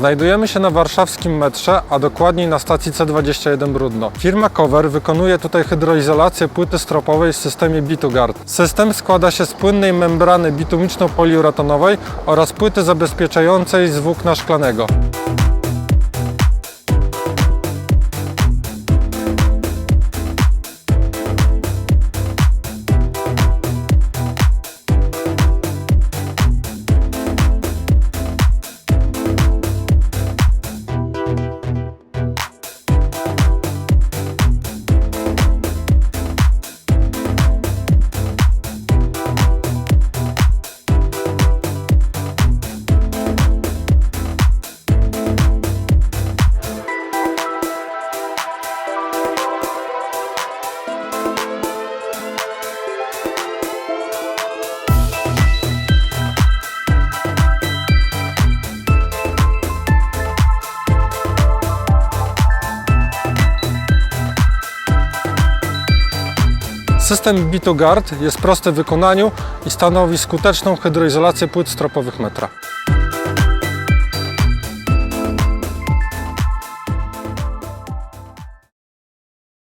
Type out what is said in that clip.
Znajdujemy się na warszawskim metrze, a dokładniej na stacji C21 Brudno. Firma Cover wykonuje tutaj hydroizolację płyty stropowej w systemie Bitugard. System składa się z płynnej membrany bitumiczno-poliuretanowej oraz płyty zabezpieczającej z włókna szklanego. System Bitugard jest prosty w wykonaniu i stanowi skuteczną hydroizolację płyt stropowych metra.